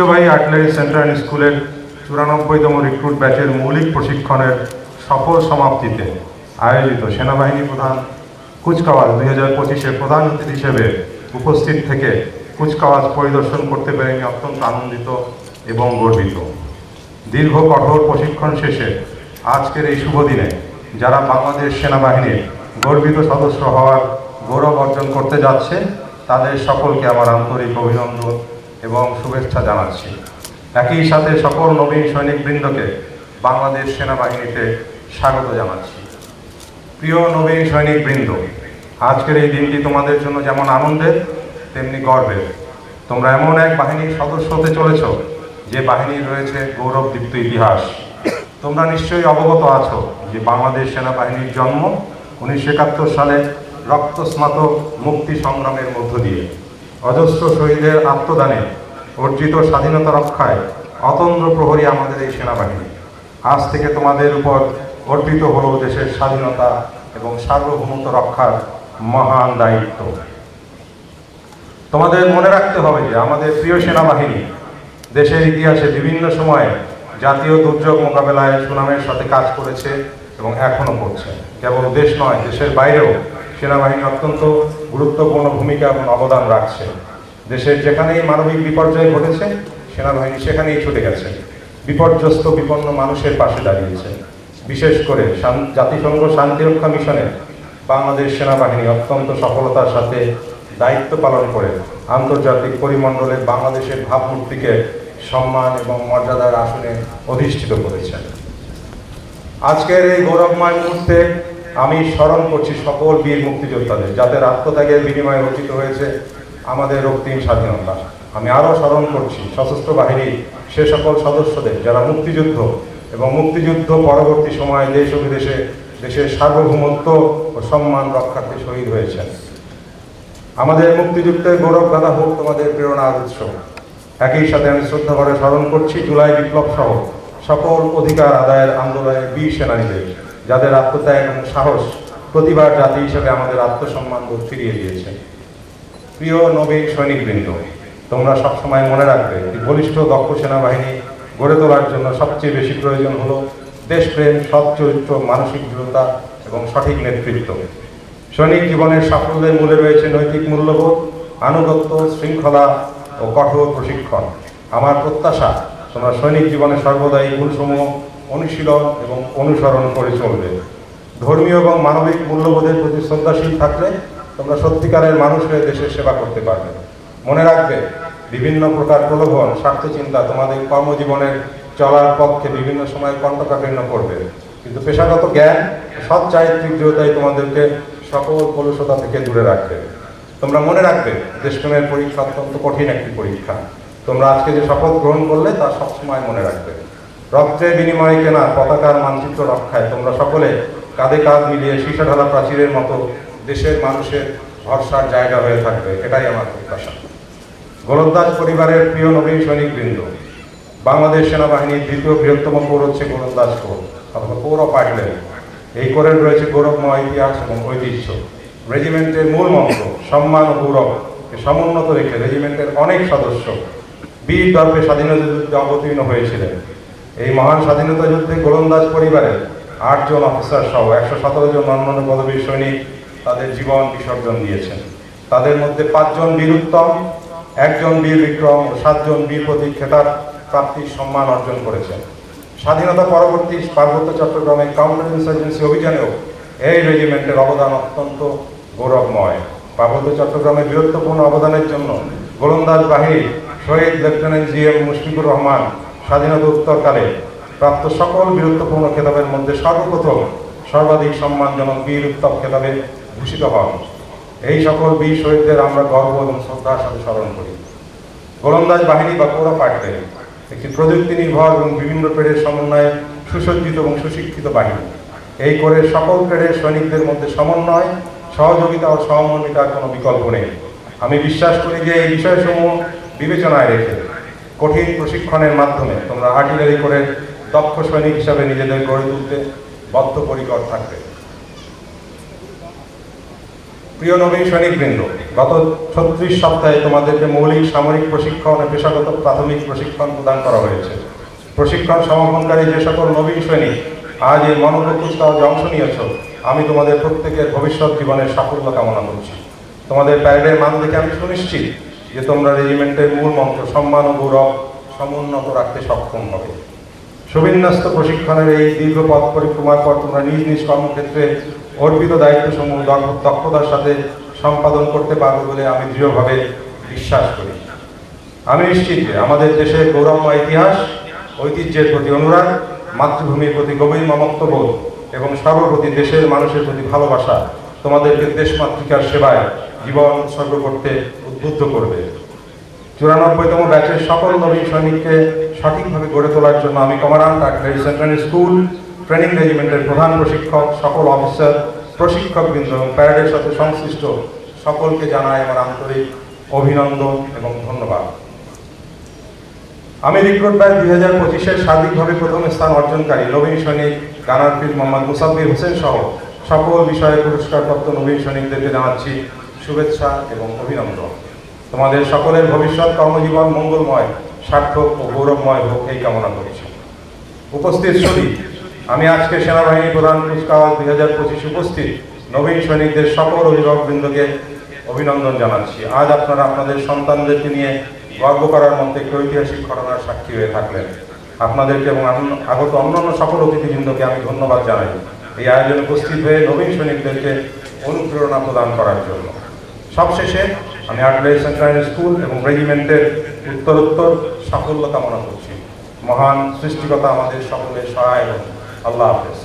ঐতিহ্যবাহী artillery centre and স্কুলের চুরানব্বইতম recruit ব্যাচের মৌলিক প্রশিক্ষণের সফল সমাপ্তিতে আয়োজিত সেনাবাহিনী প্রধান কুচকাওয়াজ দুই হাজার পঁচিশের প্রধান অতিথি হিসেবে উপস্থিত থেকে কুচকাওয়াজ পরিদর্শন করতে পেরে আমি অত্যন্ত আনন্দিত এবং গর্বিত। দীর্ঘ কঠোর প্রশিক্ষণ শেষে আজকের এই শুভ দিনে যারা বাংলাদেশ সেনাবাহিনীর গর্বিত সদস্য হওয়ার গৌরব অর্জন করতে যাচ্ছে, তাদের সকলকে আমার আন্তরিক অভিনন্দন। এবং শুভেচ্ছা জানাচ্ছি। একই সাথে সকল নবীন সৈনিকবৃন্দকে বাংলাদেশ সেনাবাহিনীতে স্বাগত জানাচ্ছি। প্রিয় নবীন সৈনিকবৃন্দ, আজকের এই দিনটি তোমাদের জন্য যেমন আনন্দের, তেমনি গর্বের। তোমরা এমন এক বাহিনীর সদস্য হতে চলেছ, যে বাহিনীর রয়েছে গৌরবদীপ্ত ইতিহাস। তোমরা নিশ্চয়ই অবগত আছো যে বাংলাদেশ সেনাবাহিনীর জন্ম উনিশশো একাত্তর সালে রক্তস্নাত মুক্তি সংগ্রামের মধ্য দিয়ে। অজস্র শহীদের আত্মদানে, অর্জিত স্বাধীনতা রক্ষায় অতন্দ্র প্রহরী আমাদের এই সেনাবাহিনী। আজ থেকে তোমাদের উপর অর্পিত হলো দেশের স্বাধীনতা এবং সার্বভৌমত্ব রক্ষার মহান দায়িত্ব। তোমাদের মনে রাখতে হবে যে আমাদের প্রিয় সেনাবাহিনী দেশের ইতিহাসে বিভিন্ন সময়ে জাতীয় দুর্যোগ মোকাবেলায় সুনামের সাথে কাজ করেছে এবং এখনও করছে। কেবল দেশ নয়, দেশের বাইরেও সেনাবাহিনী অত্যন্ত গুরুত্বপূর্ণ ভূমিকা এবং অবদান রাখছে। দেশের যেখানেই মানবিক বিপর্যয় ঘটেছে, সেনাবাহিনী সেখানেই ছুটে গেছে। বিপর্যস্ত, বিপন্ন মানুষের পাশে দাঁড়িয়েছে। বিশেষ করে জাতিসংঘ শান্তিরক্ষা মিশনে বাংলাদেশ সেনাবাহিনী অত্যন্ত সফলতার সাথে দায়িত্ব পালন করে আন্তর্জাতিক পরিমণ্ডলে বাংলাদেশের ভাবমূর্তিকে সম্মান এবং মর্যাদার আসনে অধিষ্ঠিত করেছেন আজকের এই গৌরবময় মুহূর্তে আমি স্মরণ করছি সকল বীর মুক্তিযোদ্ধাদের যাদের আত্মত্যাগের বিনিময়ে অর্জিত হয়েছে আমাদের রক্তিম স্বাধীনতা। আমি আরও স্মরণ করছি সশস্ত্র বাহিনীর সে সকল সদস্যদের, যারা মুক্তিযুদ্ধ এবং মুক্তিযুদ্ধ পরবর্তী সময়ে দেশ ও বিদেশে দেশের সার্বভৌমত্ব ও সম্মান রক্ষার্থে শহীদ হয়েছেন। আমাদের মুক্তিযুদ্ধের গৌরব গাথা হোক তোমাদের প্রেরণার উৎস। একই সাথে আমি শ্রদ্ধা করে স্মরণ করছি জুলাই বিপ্লব সহ সকল অধিকার আদায়ের আন্দোলনের বীর সেনানীদের। যাদের আত্মত্যাগ এবং সাহস প্রতিবার জাতি হিসেবে আমাদের আত্মসম্মান বোধ ফিরিয়ে দিয়েছে। প্রিয় নবীন সৈনিকবৃন্দ, তোমরা সবসময় মনে রাখবে যে বলিষ্ঠ দক্ষ সেনাবাহিনী গড়ে তোলার জন্য সবচেয়ে বেশি প্রয়োজন হলো দেশপ্রেম, সৎ চরিত্র, মানসিক দৃঢ়তা এবং সঠিক নেতৃত্ব। সৈনিক জীবনের সাফল্যের মূলে রয়েছে নৈতিক মূল্যবোধ, আনুগত্য, শৃঙ্খলা ও কঠোর প্রশিক্ষণ। আমার প্রত্যাশা, তোমরা সৈনিক জীবনে সর্বদা এই গুণসমূহ অনুশীলন এবং অনুসরণ করে চলবে। ধর্মীয় এবং মানবিক মূল্যবোধের প্রতি শ্রদ্ধাশীল থাকলে তোমরা সত্যিকারের মানুষ হয়ে দেশের সেবা করতে পারবে। মনে রাখবে, বিভিন্ন প্রকার প্রলোভন স্বার্থ চিন্তা তোমাদের কর্মজীবনের চলার পক্ষে বিভিন্ন সময় কণ্ঠকাঠিন্য করবে। কিন্তু পেশাগত জ্ঞান, সৎ চারিত্রিক দৃঢ়তাই তোমাদেরকে সকল কলুষতা থেকে দূরে রাখবে। তোমরা মনে রাখবে, দেশপ্রেমের পরীক্ষা অত্যন্ত কঠিন একটি পরীক্ষা। তোমরা আজকে যে শপথ গ্রহণ করলে তা সবসময় মনে রাখবে। রক্তের বিনিময়ে কেনা পতাকার মানচিত্র রক্ষায় তোমরা সকলে কাঁধে কাঁধ মিলিয়ে সীসা ঢালা প্রাচীরের মতো দেশের মানুষের ভরসার জায়গা হয়ে থাকবে। এটাই আমার প্রত্যাশা। গোলন্দাজ পরিবারের প্রিয় নবীন সৈনিকবৃন্দ, বাংলাদেশ সেনাবাহিনীর দ্বিতীয় বৃহত্তম কোর হচ্ছে গোলন্দাজ কোর, অথবা কোর অফ আর্টিলারি। এই কোরের রয়েছে গৌরবময় ইতিহাস এবং ঐতিহ্য। রেজিমেন্টের মূল মন্ত্র, সম্মান ও গৌরবকে সমুন্নত রেখে রেজিমেন্টের অনেক সদস্য বীর দর্পে স্বাধীনতা যুদ্ধে অবতীর্ণ হয়েছিলেন। এই মহান স্বাধীনতা যুদ্ধে গোলন্দাজ পরিবারের আটজন অফিসার সহ একশো সতেরো জন অন্যান্য পদবীর সৈনিক তাদের জীবন বিসর্জন দিয়েছেন। তাদের মধ্যে পাঁচজন বীর উত্তম, একজন বীর বিক্রম ও সাতজন বীর প্রতীক খেতাব প্রাপ্তির সম্মান অর্জন করেছেন। স্বাধীনতা পরবর্তী পার্বত্য চট্টগ্রামে কাউন্টার ইনসার্জেন্সি অভিযানেও এই রেজিমেন্টের অবদান অত্যন্ত গৌরবময়। পার্বত্য চট্টগ্রামের বীরত্বপূর্ণ অবদানের জন্য গোলন্দাজ বাহিনীর শহীদ lieutenant G M Mushfiqur Rahman স্বাধীনতা উত্তরকালে প্রাপ্ত সকল বীরত্বপূর্ণ খেতাবের মধ্যে সর্বপ্রথম সর্বাধিক সম্মানজনক বীর উত্তম খেতাবে ভূষিত হন। এই সকল বীর শহীদদের আমরা গর্ব এবং শ্রদ্ধার সাথে স্মরণ করি। গোলন্দাজ বাহিনী বা কোরা পাটলে একটি প্রযুক্তি নির্ভর এবং বিভিন্ন ট্রেডের সমন্বয়ে সুসজ্জিত এবং সুশিক্ষিত বাহিনী। এই করে সকল ট্রেডের সৈনিকদের মধ্যে সমন্বয়, সহযোগিতা ও সহমর্মিতার কোনো বিকল্প নেই। আমি বিশ্বাস করি যে এই বিষয়সমূহ বিবেচনায় রেখে কঠিন প্রশিক্ষণের মাধ্যমে তোমরা আর্টিলারি করে দক্ষ সৈনিক হিসাবে নিজেদের গড়ে তুলতে বদ্ধপরিকর থাকবে। প্রিয় নবীন সৈনিকবৃন্দ, গত ছত্রিশ সপ্তাহে তোমাদেরকে মৌলিক সামরিক প্রশিক্ষণ পেশাগত প্রাথমিক প্রশিক্ষণ প্রদান করা হয়েছে। প্রশিক্ষণ সমাপনকারী যে সকল নবীন সৈনিক আজ এই কুচকাওয়াজে অংশ নিয়েছ, আমি তোমাদের প্রত্যেকের ভবিষ্যৎ জীবনের সাফল্য কামনা করছি। তোমাদের প্যারেডের মান দেখে আমি সুনিশ্চিত যে তোমরা রেজিমেন্টের মূল মন্ত্র, সম্মান ও গৌরব সমুন্নত রাখতে সক্ষম হবে। সুবিন্যস্ত প্রশিক্ষণের এই দীর্ঘ পথ পরিক্রমার পর তোমরা নিজ নিজ কর্মক্ষেত্রে অর্পিত দায়িত্বসমূহ দক্ষ- দক্ষতার সাথে সম্পাদন করতে পারবে বলে আমি দৃঢ়ভাবে বিশ্বাস করি। আমি নিশ্চিত যে আমাদের দেশের গৌরবময় ইতিহাস, ঐতিহ্যের প্রতি অনুরাগ, মাতৃভূমির প্রতি গভীর মমত্ববোধ এবং সর্বপ্রতি দেশের মানুষের প্রতি ভালোবাসা তোমাদেরকে দেশমাতৃকার সেবায় জীবন উৎসর্গ করতে উদ্বুদ্ধ করবে। চুরানব্বইতম ব্যাচের সকল নবীন সৈনিককে সঠিকভাবে গড়ে তোলার জন্য আমি commandant artillery central school training রেজিমেন্টের প্রধান প্রশিক্ষক, সকল অফিসার প্রশিক্ষকবৃন্দ এবং প্যারেডের সাথে সংশ্লিষ্ট সকলকে জানাই আমার আন্তরিক অভিনন্দন এবং ধন্যবাদ। আমি রিক্রুট ব্যাচ দুই হাজার পঁচিশের সার্বিকভাবে প্রথম স্থান অর্জনকারী নবীন সৈনিক গানার ফিল্ড মোহাম্মদ মুসাফির হোসেন সহ সকল বিষয়ে পুরস্কারপ্রাপ্ত নবীন সৈনিকদেরকে জানাচ্ছি শুভেচ্ছা এবং অভিনন্দন। তোমাদের সকলের ভবিষ্যৎ কর্মজীবন মঙ্গলময়, সার্থক ও গৌরবময় হোক এই কামনা করছি। উপস্থিত শুধু আমি আজকে সেনাবাহিনী প্রধান কুচকাওয়াজ দুই হাজার পঁচিশ উপস্থিত, নবীন সৈনিকদের সকল অভিভাবকবৃন্দকে অভিনন্দন জানাচ্ছি। আজ আপনারা আপনাদের সন্তানদেরকে নিয়ে গর্ব করার মধ্যে একটি ঐতিহাসিক ঘটনার সাক্ষী হয়ে থাকলেন। আপনাদেরকে এবং আগত অন্যান্য সকল অতিথিবৃন্দকে আমি ধন্যবাদ জানাই। এই আয়োজনে উপস্থিত হয়ে নবীন সৈনিকদেরকে অনুপ্রেরণা প্রদান করার জন্য। সবশেষে আমি আর্টলারি সেন্ট্রাল স্কুল এবং রেজিমেন্টের উত্তরোত্তর সাফল্য কামনা করছি মহান সৃষ্টিকতা আমাদের সকলের সহায়। আল্লাহ হাফেজ